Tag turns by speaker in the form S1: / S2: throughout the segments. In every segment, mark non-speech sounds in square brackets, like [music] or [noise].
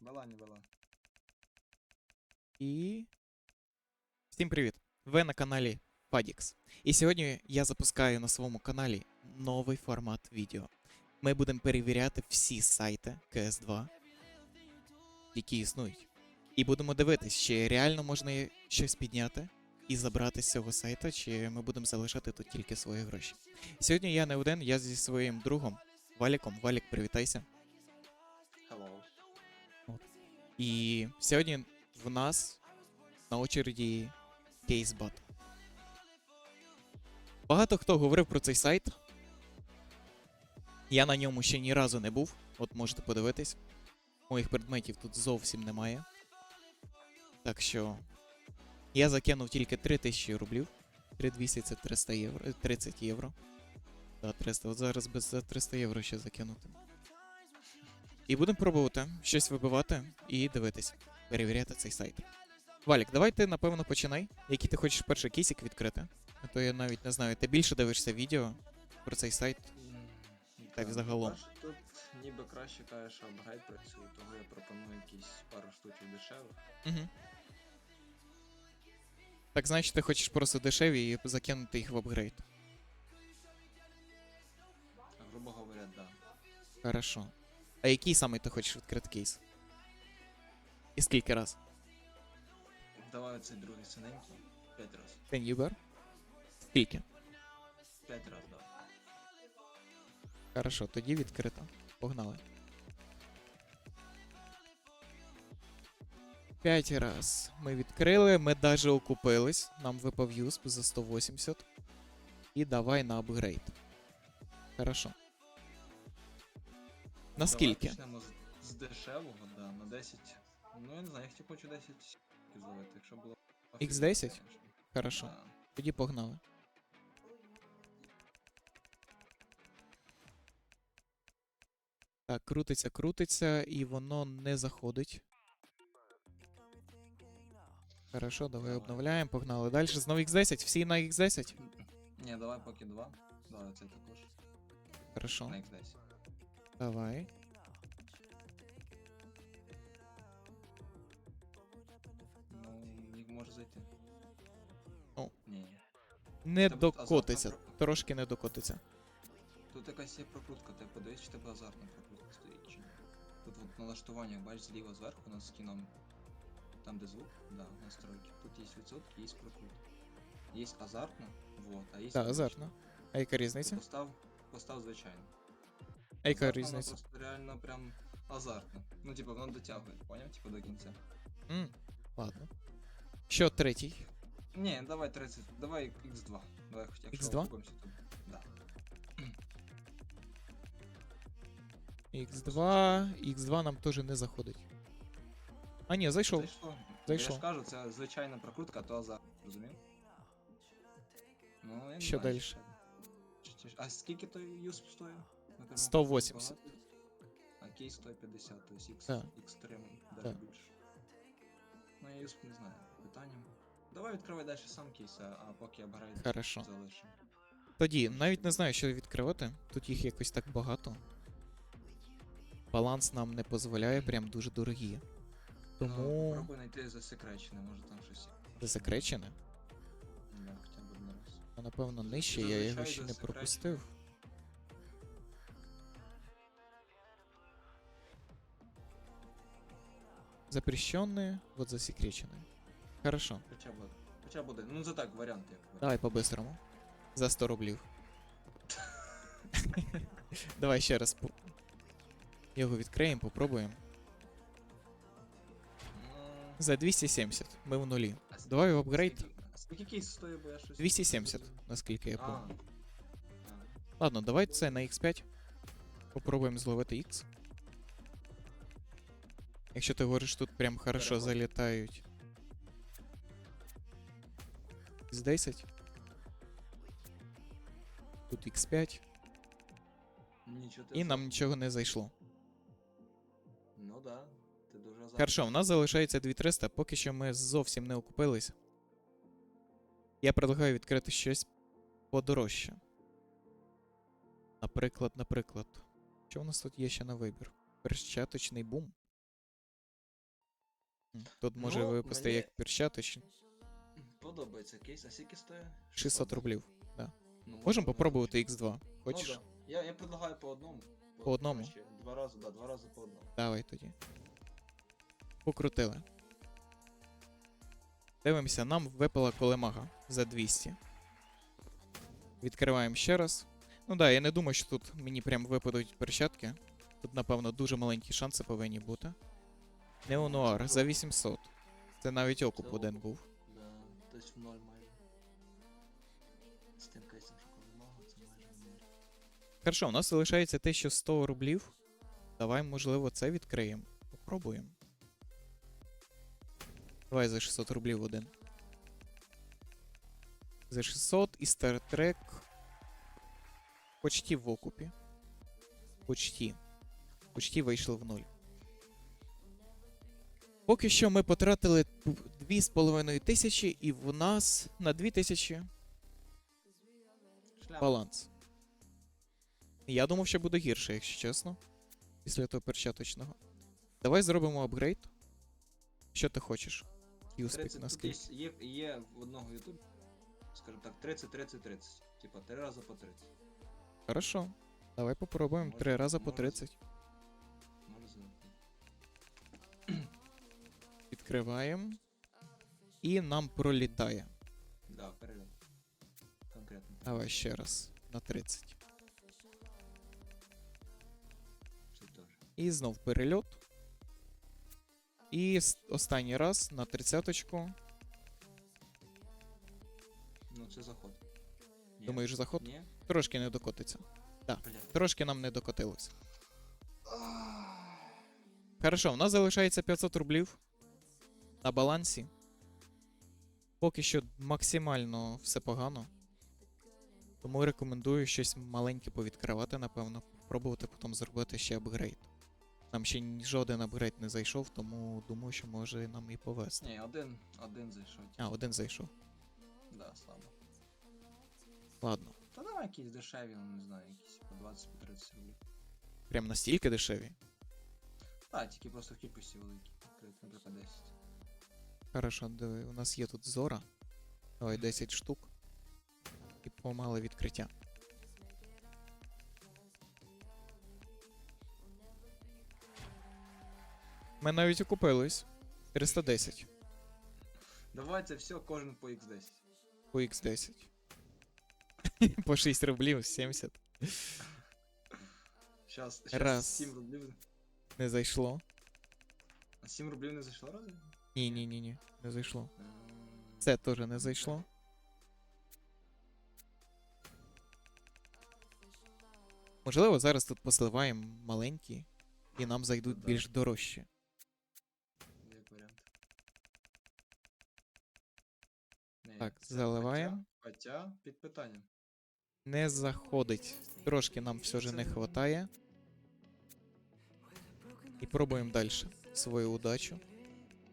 S1: Вела, не вела.
S2: І. Всім привіт! Ви на каналі Padix. І сьогодні я запускаю на своєму каналі новий формат відео. Ми будемо перевіряти всі сайти CS2, які існують. І будемо дивитись, чи реально можна щось підняти і забрати з цього сайта, чи ми будемо залишати тут тільки свої гроші. Сьогодні я не один, я зі своїм другом Валіком. Валік, привітайся. І сьогодні в нас на очереді кейсбат. Багато хто говорив про цей сайт. Я на ньому ще ні разу не був. От можете подивитись. Моїх предметів тут зовсім немає. Так що. Я закинув тільки 3000 рублів. 3200 це 300 євро. е, 30 євро. Да, 300. От зараз без за 300 євро ще закинути. І будемо пробувати щось вибивати і дивитись, перевіряти цей сайт. Валік, давай ти, напевно, починай. Який ти хочеш перший кейсик відкрити? А то я навіть не знаю. Ти більше дивишся відео про цей сайт. Так, загалом.
S1: Тут ніби краще каже, що апгрейд працює, тому я пропоную якісь пару штучок дешевих.
S2: Угу. Так, значить, ти хочеш просто дешеві і закинути їх в апгрейд.
S1: Грубо говоря, да.
S2: Хорошо. А який саме ти хочеш відкрити кейс? І скільки раз?
S1: Давай оцей другий синенький. П'ять раз.
S2: Uber? Скільки?
S1: П'ять раз, да.
S2: Хорошо, тоді відкрито. Погнали. П'ять раз ми відкрили, ми даже окупились. Нам випав юсп за 180. І давай на апгрейд. Хорошо. Наскільки?
S1: Давай почнемо з, з дешевого, да, на 10. Ну я не знаю, я хотів хочу 10 зловити, якщо було.
S2: X10? Хорошо.
S1: Да.
S2: Тоді погнали. Так, крутиться, крутиться, і воно не заходить. Хорошо, давай
S1: Давай.
S2: обновляємо, погнали. Далі знову X10, всі на X10.
S1: Ні, давай поки два. Давай це також.
S2: Хорошо,
S1: На X10.
S2: Давай.
S1: Ну, їх може зайти.
S2: Ну.
S1: Ні.
S2: Не
S1: Тебе
S2: докотиться.
S1: азартна
S2: Трошки не докотиться.
S1: Тут якась є прокрутка, ти подивись, чи тебе азартна прокрутка стоїть чи ні. Тут от налаштування, бачиш зліва зверху над скіном. Там де звук, да, настройки. Тут є відсотки, є прокрутка. Є азартна, вот, а є.
S2: Так, азартно. А яка різниця?
S1: Постав, постав звичайно.
S2: А яка
S1: Азартна, вона
S2: різниця?
S1: просто реально прям азартна. Ну, типа, воно дотягує, поняв? Типа до кінця.
S2: М, Ладно. Що третій?
S1: Ні, давай 30, давай X2. Давай хоч якщо
S2: X2?
S1: окупимося, то. Да.
S2: X2. X2 нам теж не заходить. А ні, зайшов.
S1: Зайшло.
S2: Зайшов.
S1: Я ж кажу, це звичайна прокрутка, а то азарт, розумів? Ну, я не
S2: Що
S1: знаю,
S2: дальше?
S1: чи- чи- А скільки той юсп стоїв? На тому
S2: 180.
S1: багато? А кейс 150, то есть X. X3 даже більше. Ну, я юсп не знаю. Питання. Давай відкривай далі сам кейс, а а поки апгрейд
S2: Хорошо.
S1: залишимо.
S2: Тоді навіть не знаю, що відкривати. Тут їх якось так багато. Баланс нам не дозволяє, прям дуже дорогі.
S1: Ну,
S2: Тому
S1: пробуй знайти засекречене, може там щось.
S2: засекречене.
S1: Да, хоча б один раз.
S2: А напевно нижче, я його ще не пропустив. Запрещенные, вот засекреченные. Хорошо.
S1: Хоча б, хоча б один. Ну, це так, варіант як.
S2: Давай по-бистрому. За 100 рублів. Давай ще раз. Його відкриємо, попробуємо.
S1: Ну,
S2: За 270. Ми в нулі. Давай в апгрейд.
S1: скільки- кейс стоїть, бо я щось...
S2: 270, наскільки я пам'ятаю. Ладно, давай це на X5. Попробуємо зловити X. Якщо ти говориш, тут прям хорошо залітають. X10. Тут X5.
S1: Нічого
S2: І нам нічого не зайшло.
S1: Ну да, ти дуже азартний.
S2: Хорошо, у нас залишається 2300, поки що ми зовсім не окупились. Я предлагаю відкрити щось подорожче. Наприклад, наприклад. Що у нас тут є ще на вибір? Перчаточний бум. Тут може
S1: Ну,
S2: випасти
S1: мені-
S2: як перчаточні.
S1: Подобається кейс. А скільки стоїть?
S2: 600 рублів.
S1: Ну,
S2: Можемо попробувати X2.
S1: Ну,
S2: Хочеш?
S1: да. Я, я предлагаю по одному.
S2: По одному?
S1: коротше, Два рази, да, два рази по одному.
S2: Давай тоді. Покрутили. Дивимося, нам випала колемага за 200. Відкриваємо ще раз. Ну да, я не думаю, що тут мені прям випадуть перчатки. Тут, напевно, дуже маленькі шанси повинні бути. Неонуар за 800. Це навіть окуп
S1: Це
S2: один був.
S1: Да, тобто в ноль майже. З тим кейсом, колемага, це майже в ноль.
S2: Хорошо, у нас залишається 1100 рублів. Давай, можливо, це відкриємо. Попробуємо. Давай за 600 рублів один. За 600 і Star Trek. Почти в окупі. Почти. Почти вийшли в нуль. Поки що ми потратили 2,5 тисячі, і в нас на 2000
S1: Шляпа.
S2: баланс. Я думав, що буде гірше, якщо чесно. Після того перчаточного. Давай зробимо апгрейд. Що ти хочеш? Юспік
S1: 30,
S2: на
S1: тут
S2: скрізь.
S1: є, є, в одного ютуб, скажімо так, 30, 30, 30. Типа три рази по 30.
S2: Хорошо. Давай попробуємо
S1: Може-
S2: три рази по 30. Відкриваємо. І нам пролітає.
S1: Да, перейдем. Конкретно.
S2: Давай ще раз. На 30. І знов перельот. І останній раз на 30-очку.
S1: Ну це заход. Ні.
S2: Думаєш, заход?
S1: Ні?
S2: Трошки не докотиться.
S1: Блядь.
S2: Трошки нам не докотилось. Хорошо, у нас залишається 500 рублів на балансі. Поки що максимально все погано. Тому рекомендую щось маленьке повідкривати, напевно. Пробувати потім зробити ще апгрейд. Нам ще жоден апгрейд не зайшов, тому думаю, що може нам і повезти.
S1: Ні, один, один зайшов.
S2: А, один зайшов.
S1: Да, слабо.
S2: Ладно.
S1: Та давай якісь дешеві, ну не знаю, якісь по 20 по 30 рублів.
S2: Прям настільки дешеві.
S1: Так, тільки просто в кількості великі. Наприклад, 10.
S2: Хорошо, диви, у нас є тут зора. Давай 10 штук. І помале відкриття. Ми навіть окупились. 310
S1: Давай це все, кожен по X10.
S2: по X10. [laughs] по 6 рублів 70.
S1: Щас, щас
S2: Раз.
S1: 7 рублів.
S2: Не зайшло.
S1: А 7 рублів не зайшло разве?
S2: Ні, ні, ні, ні. Не зайшло. Це теж не зайшло. Можливо, зараз тут посливаємо маленькі, і нам зайдуть
S1: Ну
S2: більш дорожчі.
S1: Як варіант. Ні,
S2: Так, заливаємо.
S1: Хоча, під питанням.
S2: Не заходить. Трошки нам все ж не хватає. І пробуємо далі свою удачу.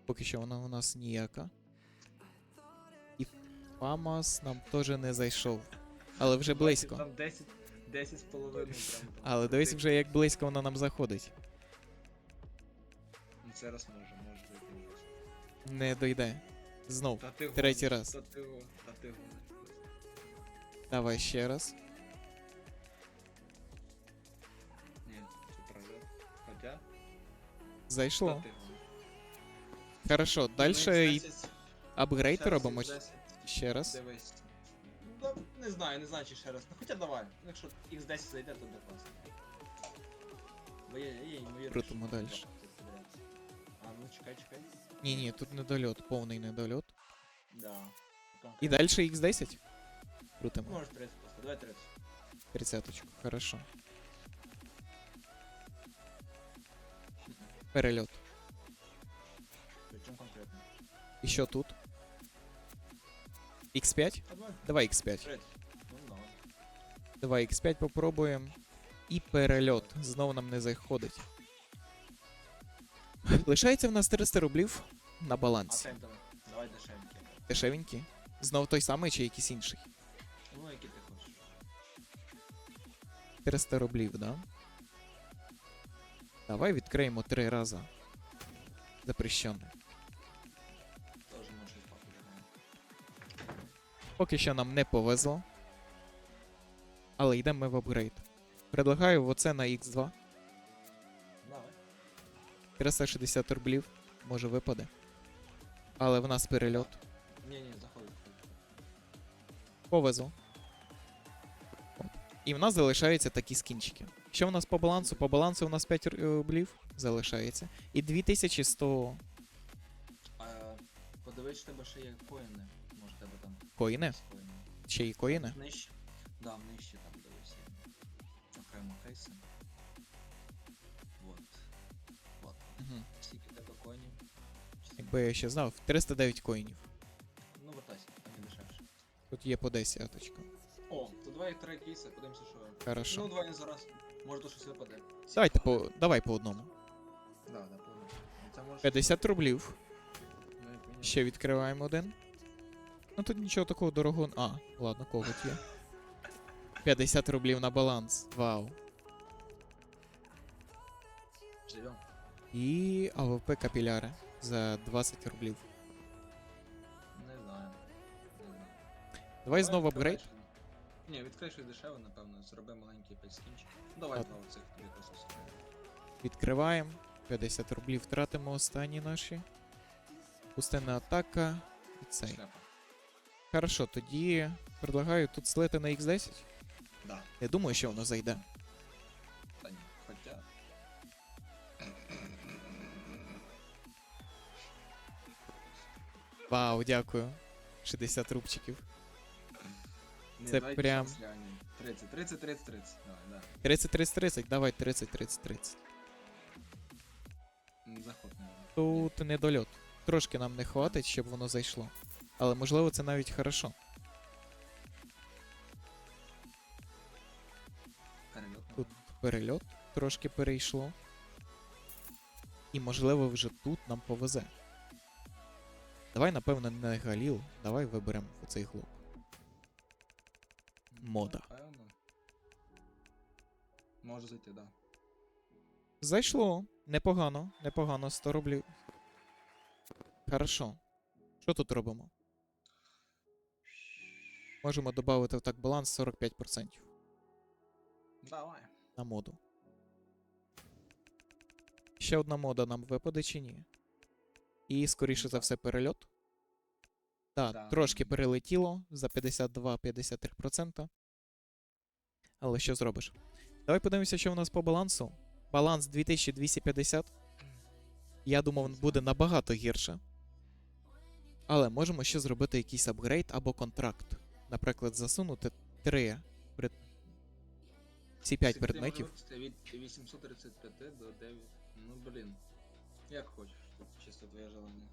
S2: Поки що вона у нас ніяка. І Фамас нам теж не зайшов. Але вже близько.
S1: Там 10, 10 з половиною прям.
S2: Але дивись вже, як близько вона нам заходить.
S1: Ну це раз може, може вже.
S2: Не дойде. Знов.
S1: Та ти
S2: Третій
S1: гониш,
S2: раз.
S1: Та ти, та ти.
S2: Давай ще раз.
S1: Ні, це прожив. Хоча. Та
S2: Зайшло.
S1: ти гониш.
S2: Хорошо,
S1: Ну,
S2: далі і
S1: X10,
S2: апгрейд
S1: ще раз
S2: робимо
S1: X10,
S2: ще раз.
S1: Дивись. Ну, не знаю, не знаю, чи ще раз. Ну хоча давай. Ну, Якщо X10 зайде, то буде класно. Бо є, є ймовірність,
S2: Крутимо
S1: що
S2: далі.
S1: це буде. А, ну чекай, чекай.
S2: Ні, ні, тут недольот, повний недольот.
S1: Да.
S2: І далі X10. Крутимо.
S1: Може 30 просто, давай 30.
S2: Тридцяточку, хорошо. Перельот.
S1: Конкретно.
S2: І що тут? X5?
S1: Давай
S2: Давай X5.
S1: 30. Ну, давай.
S2: Давай X5 попробуємо. І перельот. Знову нам не заходить. Лишається в нас 300 рублів на балансі.
S1: давай. Дешевенький.
S2: Дешевенький. Знов той самий чи якийсь інший?
S1: Ну, який ти хочеш.
S2: 300 рублів, да? Давай відкриємо три рази. Запрещено. Поки що нам не повезло. Але йдемо ми в апгрейд. Предлагаю оце на X2. 360 рублів. Може випаде. Але в нас перельот.
S1: Ні, ні, заходить.
S2: Повезло. От. І в нас залишаються такі скінчики. Що в нас по балансу? По балансу у нас 5 рублів залишається. І 2100
S1: А, подивись, тебе ще є коїни.
S2: Коїни. Ще й коїни.
S1: Нижче. Да, нижче там дивись. Окремо кейси. Вот. Вот.
S2: Угу.
S1: Скільки тебе коїнів?
S2: Якби я ще знав, 309 коїнів.
S1: Ну, вертайся, там і дешевше.
S2: Тут є по 10 точка.
S1: О, то давай три кейси, подивимося, що.
S2: Хорошо.
S1: Ну, два не зараз. Може то щось випаде.
S2: Давайте по, давай по одному.
S1: Да, да, помню. Це може.
S2: 50 рублів.
S1: Ну.
S2: Ще відкриваємо один. Ну тут нічого такого дорогого. А, ладно, коготь є. 50 рублів на баланс. Вау.
S1: Живем.
S2: І АВП капіляри за 20 рублів.
S1: Не знаю. Не знаю.
S2: Давай знову апгрейд.
S1: щось. Ні, відкрий щось дешеве, напевно, зроби маленький пейскінчик. Давай
S2: Ладно.
S1: два оцих тобі просто собі.
S2: Відкриваємо. 50 рублів втратимо останні наші. Пустинна атака. І цей.
S1: Шляпа.
S2: Хорошо, тоді предлагаю тут слити на X10.
S1: Да.
S2: Я думаю, що воно зайде.
S1: Та ні. Хоча.
S2: Вау, дякую. 60 рубчиків.
S1: Ні,
S2: Це
S1: давай
S2: прям-
S1: щас глянем. 30, 30, 30, 30. Давай, да.
S2: 30, 30, 30, давай 30, 30, 30.
S1: М, Заход не
S2: Тут недольот. Трошки нам не хватить, щоб воно зайшло. Але можливо це навіть хорошо.
S1: Перельот.
S2: Тут перельот трошки перейшло. І можливо вже тут нам повезе. Давай, напевно, не Галіл. Давай виберемо оцей глоб. мода.
S1: Може зайти, да.
S2: Зайшло. Непогано, непогано, 100 рублів. Хорошо. Що тут робимо? Можемо додати так баланс 45%
S1: Давай.
S2: на моду. Ще одна мода нам випаде чи ні? І, скоріше за все, перельот. Так,
S1: Да.
S2: трошки перелетіло за 52-53%. Але що зробиш? Давай подивимося, що у нас по балансу. Баланс 2250. Я думав, він буде набагато гірше. Але можемо ще зробити якийсь апгрейд або контракт. Наприклад, засунути 3 пред... ці 5 предметів.
S1: Від 835 до 9. Ну блін. Як хочеш, чисто твоє желання.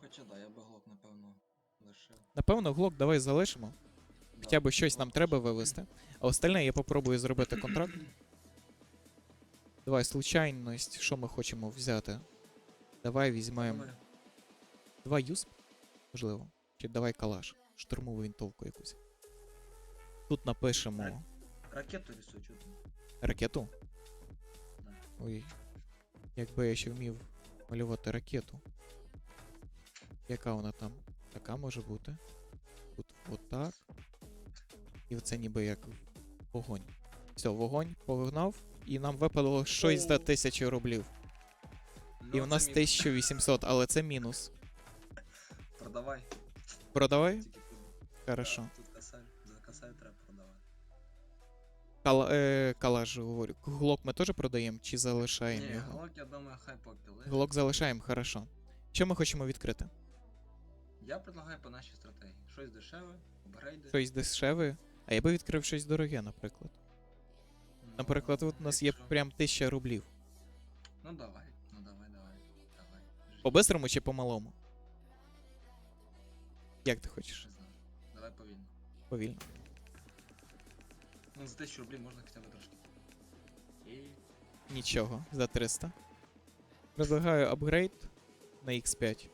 S1: Хоча да, я би глок, напевно, лишив.
S2: Напевно, глок давай залишимо. Хоча б щось нам треба вивести. А остальне я попробую зробити контракт. [clears throat] Давай, случайність, що ми хочемо взяти? Давай візьмемо.
S1: Давай
S2: юсп, можливо. Чи давай калаш. Штурмову вінтовку якусь. Тут напишемо
S1: Ракету чого
S2: ракету.
S1: Да.
S2: Ой. Якби я ще вмів малювати ракету. Яка вона там? Така може бути. Тут отак. І оце ніби як вогонь. Все, вогонь погнав, і нам випало щось за. 1000 рублів. І в нас 1800, але це мінус.
S1: Продавай.
S2: Продавай?
S1: Тільки тут.
S2: Хорошо.
S1: Тут. За треба продавати.
S2: Е, калаш говорю. Глок ми теж продаємо чи залишаємо
S1: Ні,
S2: його?
S1: глок, я думаю, хай поки лежить.
S2: Глок залишаємо, хорошо. Що ми хочемо відкрити?
S1: Я предлагаю по нашій стратегії. Щось дешеве, апгрейди.
S2: Щось дешеве. А я би відкрив щось дороге, наприклад.
S1: Ну,
S2: Наприклад, от у нас є
S1: якщо-
S2: прям 1000 рублів.
S1: Ну давай, давай, давай, давай.
S2: По-бистрому чи по-малому? Як ти хочеш?
S1: не знаю. Давай повільно.
S2: Повільно.
S1: Ну, за 1000 рублів можна хоча б трошки. І...
S2: Нічого, за 300. Предлагаю апгрейд на X5.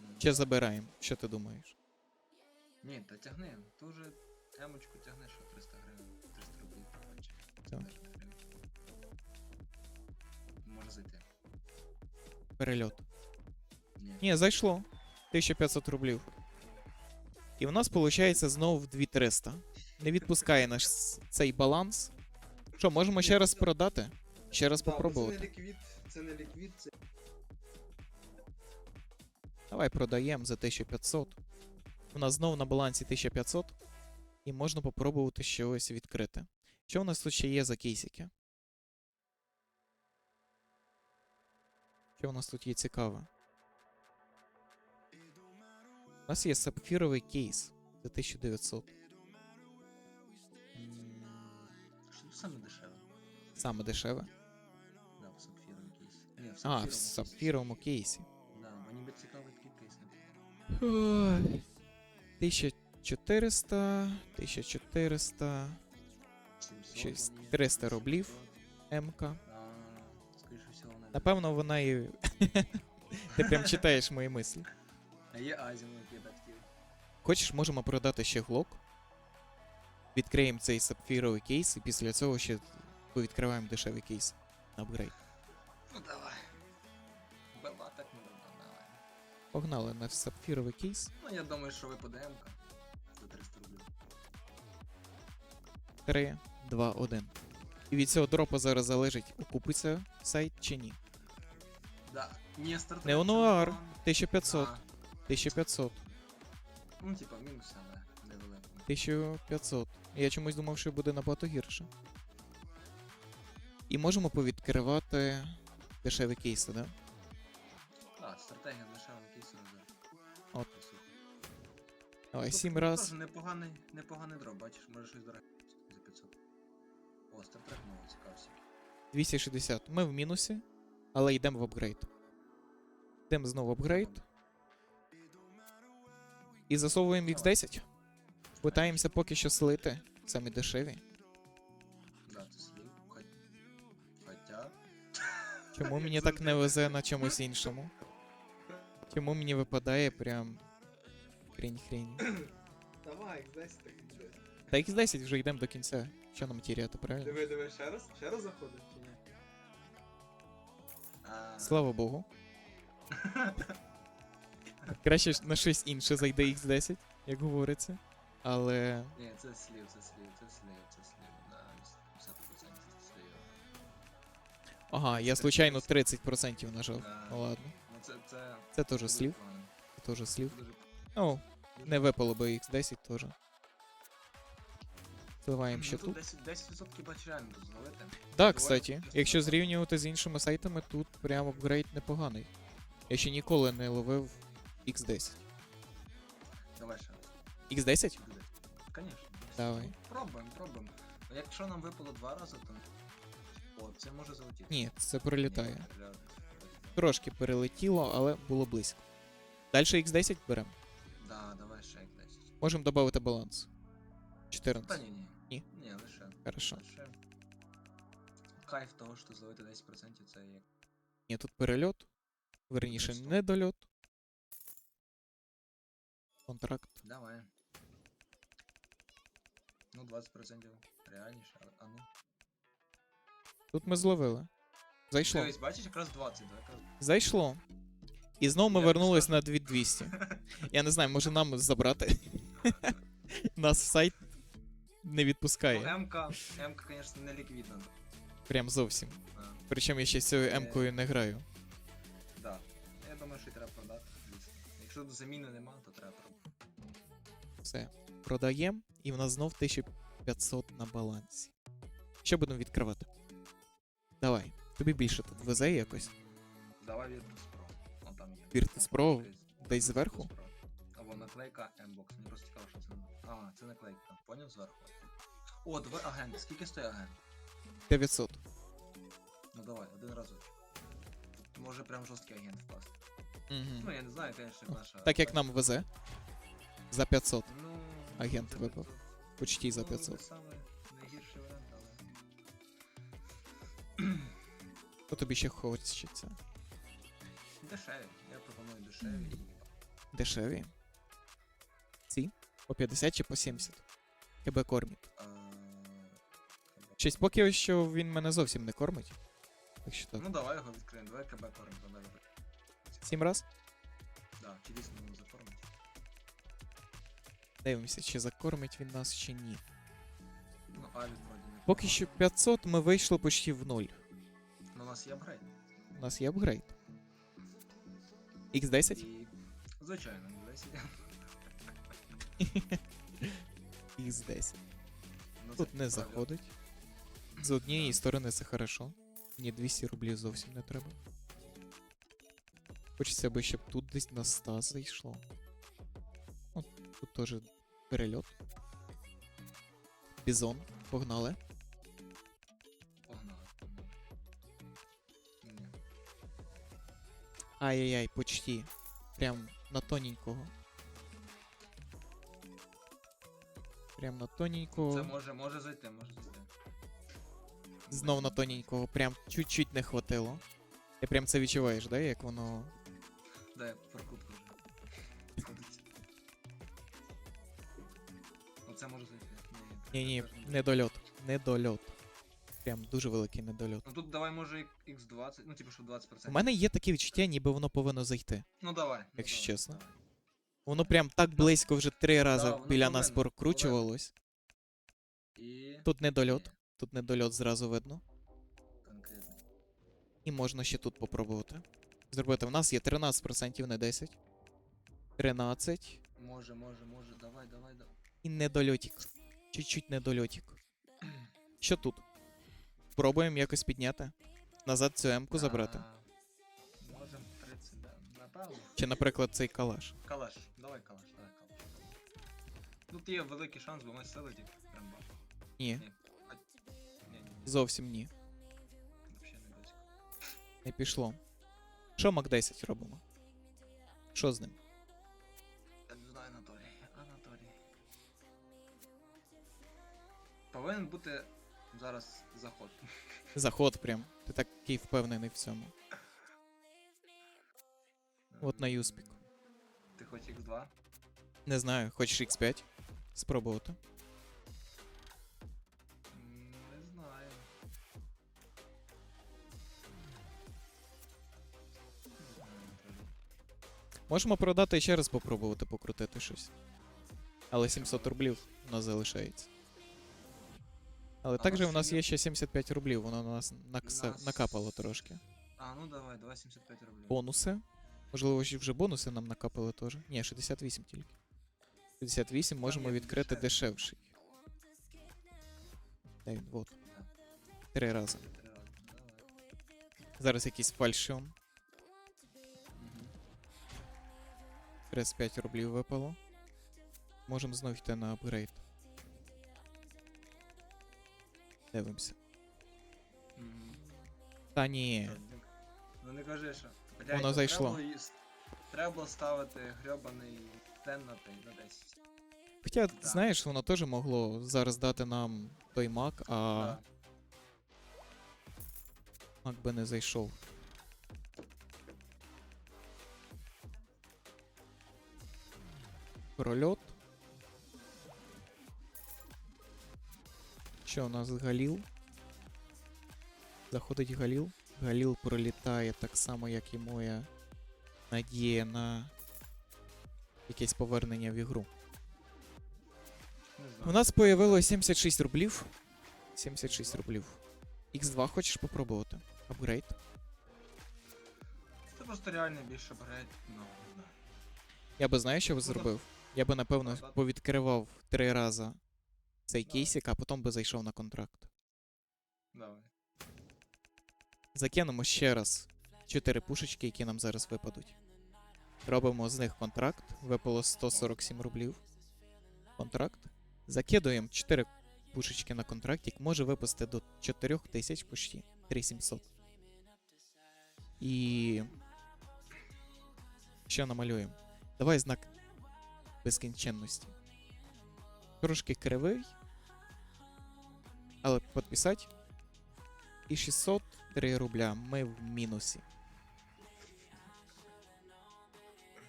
S1: м,
S2: Чи забираємо? Що ти думаєш?
S1: Ні, та тягни. Ти вже емочку тягнеш, що 300 гривень. 300 рублів.
S2: Так. Перельот.
S1: Ні.
S2: Зайшло. 1500 рублів. І в нас виходить знову 2300. Не відпускає наш цей баланс. Що, можемо ще раз продати? Ще раз
S1: Це не ліквід, це не ліквід, це.
S2: Давай продаємо за 1500. У нас знову на балансі 1500. І можна попробувати щось відкрити. Що у нас тут ще є за кейсики? Що у нас тут є цікаве? У нас є сапфіровий кейс за 1900.
S1: М, Що саме дешеве?
S2: Саме дешеве.
S1: Да, в сапфіровому кейсі. Ні, в
S2: А, в сапфіровому кейсі.
S1: Да, мені би цікавий такий кейс. наприклад.
S2: Ой. 1400, 1400,
S1: 700
S2: щось
S1: мені,
S2: 300 рублів.
S1: 700.
S2: МК. Напевно, вона і. [laughs] Ти прям читаєш мої мислі.
S1: А є Азімов, є Бактів.
S2: Хочеш, можемо продати ще глок. Відкриємо цей сапфіровий кейс, і після цього ще повідкриваємо дешевий кейс на апгрейд.
S1: Ну давай. Бела так не давай.
S2: Погнали на сапфіровий кейс.
S1: Ну я думаю, що випаде МК за 300 рублів.
S2: 3, 2, 1. І від цього дропа зараз залежить, окупиться сайт чи ні.
S1: Да. Ні, старт.
S2: Неонуар. 1500, 1500,
S1: Ну, типа, мінус, але невеликий.
S2: 1500. Я чомусь думав, що буде набагато гірше. І можемо повідкривати дешеві кейси, да?
S1: А, стратегія дешева кейсу вже.
S2: От. Давай, 7 раз.
S1: Теж непоганий, непоганий дроп, бачиш, може щось дороге за 500. О, стартрек новий цікався.
S2: 260. Ми в мінусі, але йдемо в апгрейд. Йдемо знову в апгрейд. І засовуємо X10. Питаємося поки що слити. Самі дешеві.
S1: Да, ти.
S2: Чому мені [laughs] так не везе на чомусь іншому? Чому мені випадає прям. Хрінь-хрінь.
S1: Давай, десь так
S2: Та X10 вже йдемо до кінця. Що нам тіряти, правильно?
S1: Диви, диви, ще раз? Ще раз заходить
S2: Слава Богу. [laughs] Краще на щось інше зайде X10, як говориться. Але.
S1: Ні, це слів, це слів, це слів, це слів, да, 50% слів.
S2: Ага, я случайно 30% нажав. Ну ладно.
S1: Ну це, це...
S2: Це теж слів. Це теж слів. Ну, не випало би X10 теж. Сливаємо ще
S1: Ну, тут
S2: тут.
S1: 10%, 10 бач реально тут.
S2: Так, кстати, якщо зрівнювати з іншими сайтами, тут прям апгрейд непоганий. Я ще ніколи не ловив X10.
S1: Давай ще раз.
S2: X10?
S1: Буде. Конечно.
S2: Давай.
S1: Ну, Пробуємо, пробуємо. Ну, Якщо нам випало два рази, то. О, це може залетіти.
S2: Ні, це прилітає. Трошки перелетіло, але було близько. Далі X10 беремо.
S1: Да, давай ще як 10.
S2: Можемо додати баланс.
S1: Та
S2: 14.
S1: ні, ні.
S2: Ні?
S1: Ні, лише.
S2: Хорошо.
S1: Лише. Кайф того, що зловити 10% це як.
S2: Ні, тут перельот. Верніше,
S1: Просто.
S2: недольот. Контракт.
S1: Давай. Ну, 20% реальніше, але. А ну.
S2: Тут ми зловили. Зайшло.
S1: Дивись, бачиш, якраз 20, да? Якраз...
S2: Зайшло. І знову ми
S1: Я
S2: вернулись
S1: скажу.
S2: на 2200. Я не знаю, може нам забрати. Нас сайт не
S1: Ну,
S2: відпускає.
S1: МК, МК, конечно, не ліквідна.
S2: Прям зовсім.
S1: А,
S2: Причому я ще з цією
S1: Е.
S2: М-кою не граю.
S1: да. Я думаю, що треба продати. звісно. Якщо заміни нема, то треба продати.
S2: Все. Продаємо, і в нас знов 1500 на балансі. Що будемо відкривати? Давай. Тобі більше тут везе якось.
S1: Давай Virtus Pro. Ну там є.
S2: Virtus Pro десь зверху?
S1: Pro. Або наклейка M-Box. Мені просто цікаво, що це. А, це наклейка. Поняв зверху? О, давай агент. Скільки стоїть агент?
S2: 900.
S1: Ну давай, один разок. Може прям жорсткий агент впасти. Ну
S2: Угу.
S1: я не знаю, конечно, наша.
S2: Так як нам везе. За 500.
S1: Ну,
S2: агент
S1: це
S2: випав.
S1: 500.
S2: Почти за
S1: Ну,
S2: 500.
S1: Це саме найгірший варіант, але.
S2: То тобі ще хочеться.
S1: Дешеві. Я пропоную дешеві.
S2: Дешеві. По 50 чи по 70. Тебе кормить.
S1: а,
S2: Щось поки що він мене зовсім не кормить. Так що так.
S1: Ну давай його відкриємо, давай КБ корм, давай. давай.
S2: Сім раз.
S1: Да, чи дійсно йому закормить.
S2: Дивимося, чи закормить він нас, чи ні.
S1: Ну, Авід вроді не.
S2: Поки що 500 ми вийшли почти в нуль.
S1: Ну, у нас є апгрейд.
S2: У нас є апгрейд. X10?
S1: І... Звичайно, 10. [laughs]
S2: X10.
S1: Ну,
S2: Тут не заходить. З однієї сторони це хорошо. Мені 200 рублів зовсім не треба. Хочеться би, щоб тут десь на 100 зайшло. О, тут теж перельот. Бізон, погнали.
S1: Погнали.
S2: Ай-яй-яй, почти. Прям на тоненького. Прям на
S1: Це може, може зайти, може зайти.
S2: Знов на тоненького. Прям чуть-чуть не хватило. Ти прям це відчуваєш, да? Як воно.
S1: Дай прокрутку вже. Ходить. Оце може зайти.
S2: Ні, ні, недольот. Недольот. Прям дуже великий недольот.
S1: Ну тут давай може X20, ну типу, що 20%.
S2: У мене є таке відчуття, ніби воно повинно зайти.
S1: Ну давай. ну,
S2: Якщо
S1: давай,
S2: чесно.
S1: давай.
S2: Воно прям так близько вже три рази
S1: воно
S2: біля нас прокручувалось.
S1: І...
S2: Тут недольот.
S1: Ні,
S2: Тут недольот зразу видно.
S1: Конкретно.
S2: І можна ще тут попробувати. Зробити. У нас є 13%, не 10. 13.
S1: Може, може, може, давай, давай, давай.
S2: І недольотик. Чуть-чуть недольотик. Що тут? Пробуємо якось підняти. Назад цю М-ку забрати.
S1: А, Можем 30, да. Напевно.
S2: Чи, наприклад, цей калаш.
S1: Калаш, давай калаш, давай калаш. Тут є великий шанс, бо ми селеді. Прям бачу.
S2: Ні,
S1: Ні, ні, ні,
S2: зовсім ні.
S1: взагалі не близько.
S2: Не пішло. Що Мак 10 робимо? Що з ним?
S1: Я не знаю, Анатолій. Анатолій. Повинен бути зараз заход.
S2: Заход прям. Ти такий впевнений в цьому. От на юспік.
S1: Ти хоч X2?
S2: Не знаю, хочеш X5? Спробувати.
S1: Не знаю.
S2: Можемо продати і ще раз попробувати покрутити щось. Але 700 рублів у нас залишається. Але
S1: А
S2: також у нас
S1: є-
S2: є ще 75 рублів, воно на нас накса...
S1: Нас-
S2: накапало трошки.
S1: А, ну давай, давай 75 рублів.
S2: Бонуси. Можливо, вже бонуси нам накапали теж. Ні, 68 тільки. 68 можемо відкрити дешевший. Де він? Вот. Три рази. Зараз якийсь фальшон.
S1: Мгм.
S2: 35 рублів випало. Можемо знов йти на апгрейд. Дивимося. Та ні.
S1: Ну не кажи, що. Блядь,
S2: Воно зайшло.
S1: Треба було, треба було ставити грьобаний тен на на 10.
S2: Хоча,
S1: Да.
S2: знаєш, воно теж могло зараз дати нам той мак, а
S1: Да.
S2: мак би не зайшов. Прольот. Що у нас Галіл? Заходить Галіл. Галіл пролітає так само, як і моя надія на якесь повернення в ігру. У нас появилось 76 рублів. 76 рублів. X2 хочеш попробувати? Апгрейд.
S1: Це просто реально більше брать, ну, не знаю.
S2: Я би знаю, що б
S1: Ну,
S2: зробив. Я би, напевно, повідкривав три рази цей кейсик, а потім би зайшов на контракт.
S1: Давай.
S2: Закинемо ще раз 4 пушечки, які нам зараз випадуть. Робимо з них контракт. Випало 147 рублів. Контракт. Закидуємо 4 пушечки на контрактик. Може випасти до 4 тисяч почти. 3700. І. Що намалюємо? Давай знак безкінченності. Трошки кривий. Але підписати. І 603 рубля. Ми в мінусі.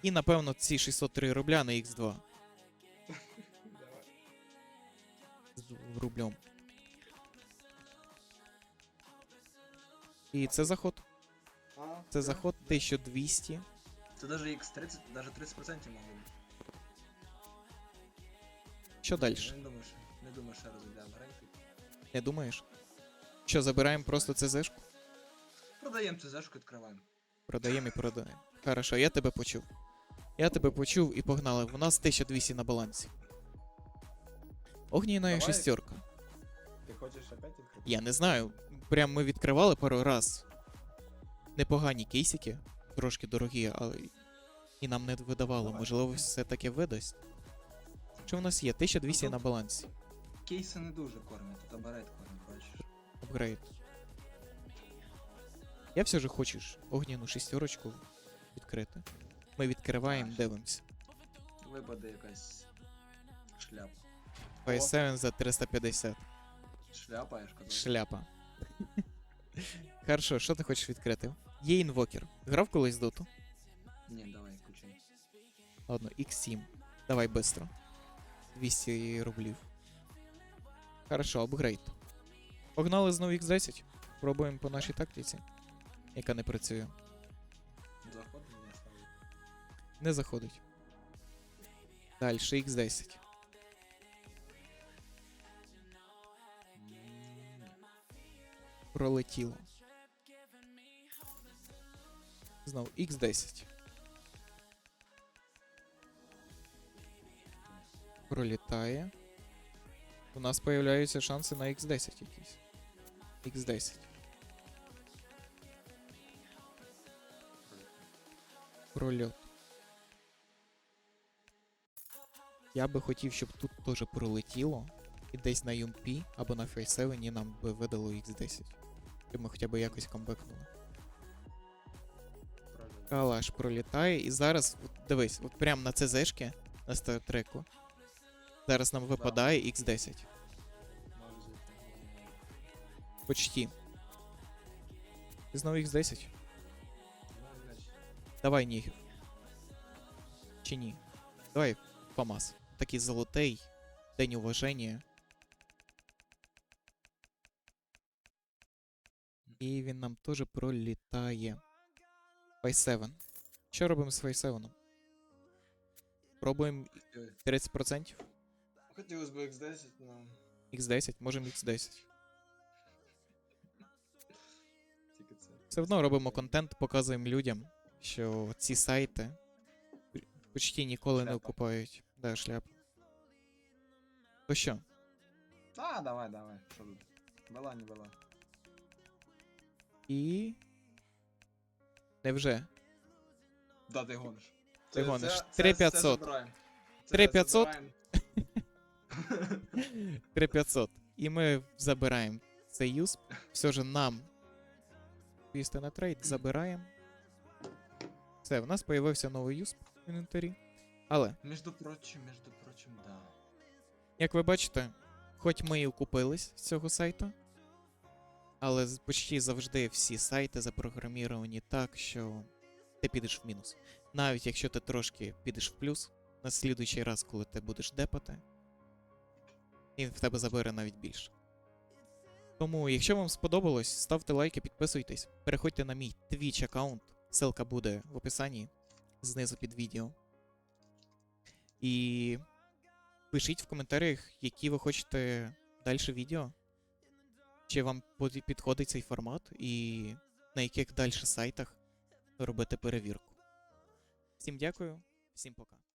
S2: І напевно ці 603 рубля на X2 з рублем. І це заход.
S1: А,
S2: Це заход 1200.
S1: Це даже X30, даже 30% могло бути.
S2: Що далі?
S1: Не думаю, що, не думаю, що розглядаємо графік.
S2: Не думаєш? Що, забираємо просто ЦЗшку?
S1: Продаємо цю зашку, відкриваємо.
S2: Продаємо і продаємо. Хорошо, я тебе почув. Я тебе почув і погнали. У нас 1200 на балансі. Огнійна
S1: Давай.
S2: шестерка.
S1: Ти хочеш опять відкрити?
S2: Я не знаю. Прям ми відкривали пару раз. Непогані кейсики, трошки дорогі, але і нам не видавало.
S1: Давай.
S2: Можливо, все таки видасть. Що в нас є? 1200
S1: Ну,
S2: на балансі.
S1: Кейси не дуже кормять, тут абарет кормить, бачиш.
S2: Апгрейд. Я все же хочу ж огняну шестерочку відкрити. Ми відкриваємо, дивимося.
S1: Випаде якась шляпа.
S2: 5.7 за 350.
S1: Шляпа, я ж казав.
S2: Шляпа. Хорошо, що ти хочеш відкрити? Є інвокер. Грав колись доту?
S1: Ні, давай, включай.
S2: Ладно, X7. Давай быстро. 200 рублів. Хорошо, апгрейд. Погнали знову X10. Пробуємо по нашій тактиці, яка не працює.
S1: Заход не
S2: заходить. Далі X10. Пролетіло. Знову X10. Пролітає. У нас появляються шанси на X10 якісь. X10. Прольот. Я би хотів, щоб тут теж пролетіло. І десь на UMP або на Face 7 нам би видало X10. Щоб ми хоча б якось камбекнули. Калаш пролітає, і зараз, от, дивись, от прямо на ЦЗшки, на стартреку. Зараз нам випадає X10.
S1: Може зайти.
S2: Почти. Ти знову X10?
S1: Ну, значить,
S2: Давай нігів. Чи ні? Давай ФАМАС. Такий золотий. День уваження. І він нам теж пролітає. Фай 7. Що робимо з Фай 7? Пробуємо
S1: Ой,
S2: 30%?
S1: Хотілося б X10, но
S2: X10, можемо X10. Все одно робимо контент, показуємо людям, що ці сайти почти ніколи не
S1: Шляпа.
S2: окупають. Да, шляпа. То що?
S1: А, давай, давай. Що тут? Була, не була.
S2: І. Невже?
S1: Да, ти гониш.
S2: Ти гониш.
S1: Це- це-
S2: 3500.
S1: це забираємо. Це
S2: 3500? 3500. І ми забираємо цей юсп. Все ж нам. Пісти на трейд, забираємо. Все, в нас появився новий юсп в інвентарі. Але,
S1: Між прочим, між прочим, да.
S2: як ви бачите, хоч ми і окупились з цього сайту, але почти завжди всі сайти запрограміровані так, що ти підеш в мінус. Навіть якщо ти трошки підеш в плюс, на слідуючий раз, коли ти будеш депати, він в тебе забере навіть більше. Тому, якщо вам сподобалось, ставте лайки, підписуйтесь, переходьте на мій Twitch аккаунт, ссылка буде в описанні знизу під відео. І пишіть в коментарях, які ви хочете далі відео. Чи вам підходить цей формат, і на яких далі сайтах робити перевірку. Всім дякую, всім пока.